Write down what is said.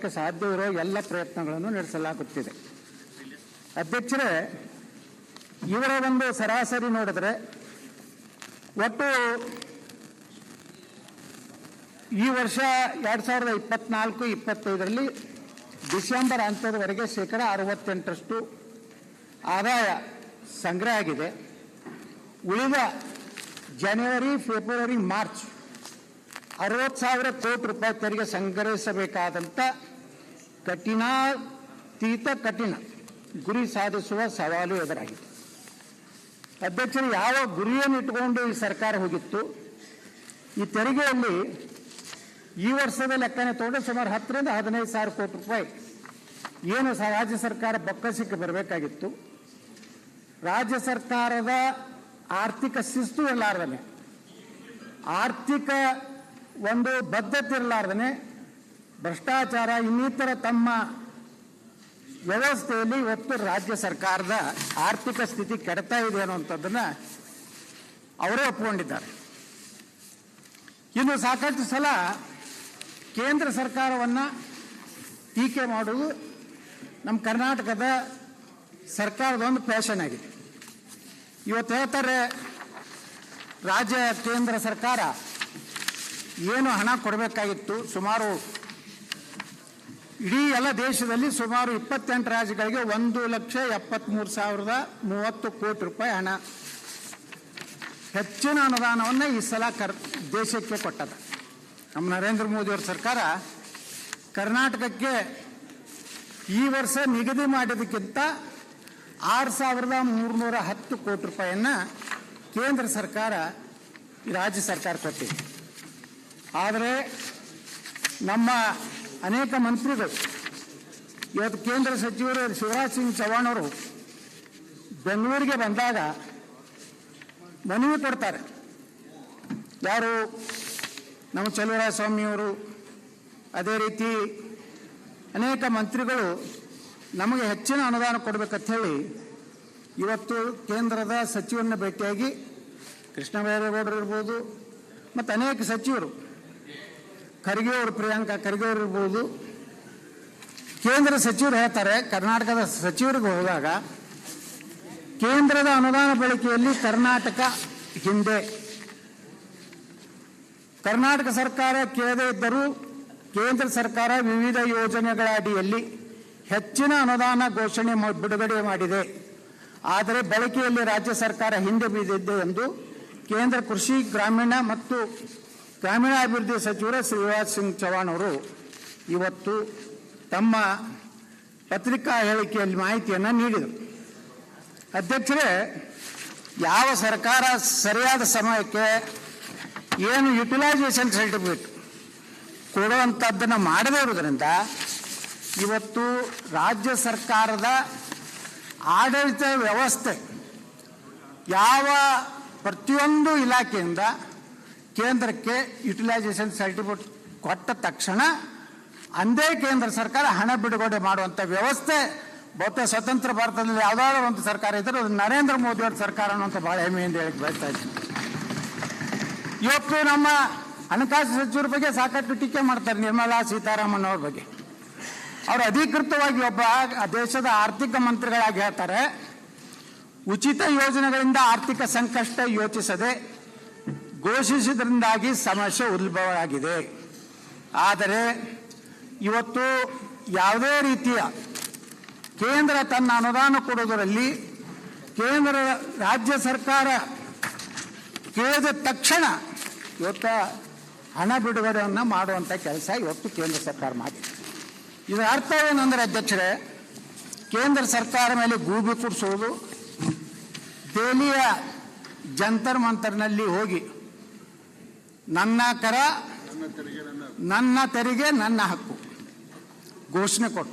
ಮಾಡೋಕ್ಕೆ ಸಾಧ್ಯವಿರೋ ಎಲ್ಲ ಪ್ರಯತ್ನಗಳನ್ನು ನಡೆಸಲಾಗುತ್ತಿದೆ. ಅಧ್ಯಕ್ಷರೇ, ಇವರ ಒಂದು ಸರಾಸರಿ ನೋಡಿದ್ರೆ ಒಟ್ಟು ಈ ವರ್ಷ ಎರಡು ಸಾವಿರದ ಇಪ್ಪತ್ನಾಲ್ಕು, ಇಪ್ಪತ್ತೈದರಲ್ಲಿ ಡಿಸೆಂಬರ್ ಅಂತ್ಯದವರೆಗೆ ಶೇಕಡ ಅರವತ್ತೆಂಟರಷ್ಟು ಆದಾಯ ಸಂಗ್ರಹ ಆಗಿದೆ. ಉಳಿದ ಜನವರಿ, ಫೆಬ್ರವರಿ, ಮಾರ್ಚ್ ಅರವತ್ತು ಸಾವಿರ ಕೋಟಿ ರೂಪಾಯಿ ತೆರಿಗೆ ಸಂಗ್ರಹಿಸಬೇಕಾದಂಥ ಕಠಿಣಾತೀತ ಕಠಿಣ. ಗುರಿ ಸಾಧಿಸುವ ಸವಾಲು ಎದುರಾಗಿದೆ ಅಧ್ಯಕ್ಷರು ಯಾವ ಗುರಿಯನ್ನು ಇಟ್ಟುಕೊಂಡು ಈ ಸರ್ಕಾರ ಹೋಗಿತ್ತು? ಈ ತೆರಿಗೆಯಲ್ಲಿ ಈ ವರ್ಷದ ಲೆಕ್ಕನೆ ತಗೊಂಡ್ರೆ ಸುಮಾರು ಹತ್ತರಿಂದ ಹದಿನೈದು ಸಾವಿರ ಕೋಟಿ ರೂಪಾಯಿ. ಏನು ರಾಜ್ಯ ಸರ್ಕಾರ ಬೊಕ್ಕಸಕ್ಕೆ ಬರಬೇಕಾಗಿತ್ತು? ರಾಜ್ಯ ಸರ್ಕಾರದ ಆರ್ಥಿಕ ಶಿಸ್ತು ಇರಲಾರ್ದನೆ. ಆರ್ಥಿಕ ಒಂದು ಬದ್ಧತೆ ಇರಲಾರ್ದನೆ. ಭ್ರಷ್ಟಾಚಾರ ಇನ್ನಿತರ ತಮ್ಮ ವ್ಯವಸ್ಥೆಯಲ್ಲಿ ಇವತ್ತು ರಾಜ್ಯ ಸರ್ಕಾರದ ಆರ್ಥಿಕ ಸ್ಥಿತಿ ಕೆಡ್ತಾ ಇದೆ ಅನ್ನುವಂಥದ್ದನ್ನ ಅವರೇ ಒಪ್ಪಿಕೊಂಡಿದ್ದಾರೆ ಇನ್ನು ಸಾಕಷ್ಟು ಸಲ ಕೇಂದ್ರ ಸರ್ಕಾರವನ್ನು ಟೀಕೆ ಮಾಡುವುದು ನಮ್ಮ ಕರ್ನಾಟಕದ ಸರ್ಕಾರದ ಒಂದು ಫ್ಯಾಷನ್ ಆಗಿದೆ. ಇವತ್ತು ಹೇಳ್ತಾರೆ, ರಾಜ್ಯ ಕೇಂದ್ರ ಸರ್ಕಾರ ಏನು ಹಣ ಕೊಡಬೇಕಾಗಿತ್ತು, ಸುಮಾರು ಇಡೀ ಎಲ್ಲ ದೇಶದಲ್ಲಿ ಸುಮಾರು ಇಪ್ಪತ್ತೆಂಟು ರಾಜ್ಯಗಳಿಗೆ ಒಂದು ಲಕ್ಷ ಎಪ್ಪತ್ತ್ಮೂರು ಸಾವಿರದ ಮೂವತ್ತು ಕೋಟಿ ರೂಪಾಯಿ ಹಣ. ಹೆಚ್ಚಿನ ಅನುದಾನವನ್ನು ಈ ಸಲ ಕರ್, ದೇಶಕ್ಕೆ ಕೊಟ್ಟದ. ನಮ್ಮ ನರೇಂದ್ರ ಮೋದಿಯವರ ಸರ್ಕಾರ ಕರ್ನಾಟಕಕ್ಕೆ ಈ ವರ್ಷ ನಿಗದಿ ಮಾಡಿದ್ದಕ್ಕಿಂತ ಆರು ಸಾವಿರದ ಮೂರುನೂರ ಹತ್ತು ಕೋಟಿ ರೂಪಾಯಿಯನ್ನು ಕೇಂದ್ರ ಸರ್ಕಾರ, ರಾಜ್ಯ ಸರ್ಕಾರ ಕೊಟ್ಟಿದೆ. ಆದರೆ ನಮ್ಮ ಅನೇಕ ಮಂತ್ರಿಗಳು, ಇವತ್ತು ಕೇಂದ್ರ ಸಚಿವರು ಶಿವರಾಜ್ ಸಿಂಗ್ ಚೌಹಾಣ್ ಅವರು ಬೆಂಗಳೂರಿಗೆ ಬಂದಾಗ ಮನವಿ ಕೊಡ್ತಾರೆ. ಯಾರು? ನಮ್ಮ ಚಲುವರಾಯ ಸ್ವಾಮಿಯವರು ಅದೇ ರೀತಿ ಅನೇಕ ಮಂತ್ರಿಗಳು ನಮಗೆ ಹೆಚ್ಚಿನ ಅನುದಾನ ಕೊಡಬೇಕಂತ ಹೇಳಿ ಇವತ್ತು ಕೇಂದ್ರದ ಸಚಿವರನ್ನ ಭೇಟಿಯಾಗಿ ಕೃಷ್ಣ ಬೈರೇಗೌಡರು ಇರ್ಬೋದು, ಮತ್ತು ಅನೇಕ ಸಚಿವರು ಖರ್ಗೆ ಅವರು ಪ್ರಿಯಾಂಕಾ ಖರ್ಗೆ ಅವರು ಇರ್ಬೋದು. ಕೇಂದ್ರ ಸಚಿವರು ಹೇಳ್ತಾರೆ, ಕರ್ನಾಟಕದ ಸಚಿವರಿಗೆ ಹೋದಾಗ ಕೇಂದ್ರದ ಅನುದಾನ ಬಳಕೆಯಲ್ಲಿ ಕರ್ನಾಟಕ ಹಿಂದೆ. ಕರ್ನಾಟಕ ಸರ್ಕಾರ ಕೇಳದೇ ಇದ್ದರೂ ಕೇಂದ್ರ ಸರ್ಕಾರ ವಿವಿಧ ಯೋಜನೆಗಳ ಅಡಿಯಲ್ಲಿ ಹೆಚ್ಚಿನ ಅನುದಾನ ಘೋಷಣೆ ಬಿಡುಗಡೆ ಮಾಡಿದೆ. ಆದರೆ ಬಳಕೆಯಲ್ಲಿ ರಾಜ್ಯ ಸರ್ಕಾರ ಹಿಂದೆ ಬಿದ್ದಿದೆ ಎಂದು ಕೇಂದ್ರ ಕೃಷಿ, ಗ್ರಾಮೀಣ ಮತ್ತು ಗ್ರಾಮೀಣಾಭಿವೃದ್ಧಿ ಸಚಿವರ ಶಿವರಾಜ್ ಸಿಂಗ್ ಚೌಹಾಣ್ ಅವರು ಇವತ್ತು ತಮ್ಮ ಪತ್ರಿಕಾ ಹೇಳಿಕೆಯಲ್ಲಿ ಮಾಹಿತಿಯನ್ನು ನೀಡಿದರು. ಅಧ್ಯಕ್ಷರೇ, ಯಾವ ಸರ್ಕಾರ ಸರಿಯಾದ ಸಮಯಕ್ಕೆ ಏನು ಯುಟಿಲೈಸೇಷನ್ ಸರ್ಟಿಫಿಕೇಟ್ ಕೊಡುವಂಥದ್ದನ್ನು ಮಾಡದೇ ಇರೋದ್ರಿಂದ ಇವತ್ತು ರಾಜ್ಯ ಸರ್ಕಾರದ ಆಡಳಿತ ವ್ಯವಸ್ಥೆ ಯಾವ ಪ್ರತಿಯೊಂದು ಇಲಾಖೆಯಿಂದ ಕೇಂದ್ರಕ್ಕೆ ಯುಟಿಲೈಸೇಷನ್ ಸರ್ಟಿಫಿಕೇಟ್ ಕೊಟ್ಟ ತಕ್ಷಣ ಅಂದೇ ಕೇಂದ್ರ ಸರ್ಕಾರ ಹಣ ಬಿಡುಗಡೆ ಮಾಡುವಂಥ ವ್ಯವಸ್ಥೆ, ಬಹುತೇಕ ಸ್ವತಂತ್ರ ಭಾರತದಲ್ಲಿ ಯಾವುದಾದ್ರೂ ಒಂದು ಸರ್ಕಾರ ಇದ್ದರೆ ಅದು ನರೇಂದ್ರ ಮೋದಿಯವರ ಸರ್ಕಾರ ಅನ್ನುವಂಥ ಭಾಳ ಹೆಮ್ಮೆಯಿಂದ ಹೇಳಕ್ಕೆ ಬಯಸ್ತಾ ಇದ್ದೀನಿ. ಇವತ್ತು ನಮ್ಮ ಹಣಕಾಸು ಸಚಿವರ ಬಗ್ಗೆ ಸಾಕಷ್ಟು ಟೀಕೆ ಮಾಡ್ತಾರೆ ನಿರ್ಮಲಾ ಸೀತಾರಾಮನ್ ಅವ್ರ ಬಗ್ಗೆ. ಅವರು ಅಧಿಕೃತವಾಗಿ ಒಬ್ಬ ದೇಶದ ಆರ್ಥಿಕ ಮಂತ್ರಿಗಳಾಗಿ ಹೇಳ್ತಾರೆ, ಉಚಿತ ಯೋಜನೆಗಳಿಂದ ಆರ್ಥಿಕ ಸಂಕಷ್ಟ ಯೋಚಿಸದೆ ಘೋಷಿಸಿದ್ರಿಂದಾಗಿ ಸಮಸ್ಯೆ ಉದ್ಭವವಾಗಿದೆ ಆದರೆ ಇವತ್ತು ಯಾವುದೇ ರೀತಿಯ ಕೇಂದ್ರ ತನ್ನ ಅನುದಾನ ಕೊಡುವುದರಲ್ಲಿ ಕೇಂದ್ರ ರಾಜ್ಯ ಸರ್ಕಾರ ಕೇಳಿದ ತಕ್ಷಣ ಇವತ್ತು ಹಣ ಬಿಡುಗಡೆಯನ್ನು ಮಾಡುವಂಥ ಕೆಲಸ ಇವತ್ತು ಕೇಂದ್ರ ಸರ್ಕಾರ ಮಾಡಿದೆ. ಇದರ ಅರ್ಥ ಏನಂದರೆ ಅಧ್ಯಕ್ಷರೇ, ಕೇಂದ್ರ ಸರ್ಕಾರ ಮೇಲೆ ಗೂಬಿ ಕುಡಿಸೋದು, ದೆಹಲಿಯ ಜಂತರ್ ಮಂತರ್ನಲ್ಲಿ ಹೋಗಿ ನನ್ನ ಕರ ನನ್ನ ತೆರಿಗೆ ನನ್ನ ಹಕ್ಕು. ಘೋಷಣೆ ಕೊಟ್ಟು.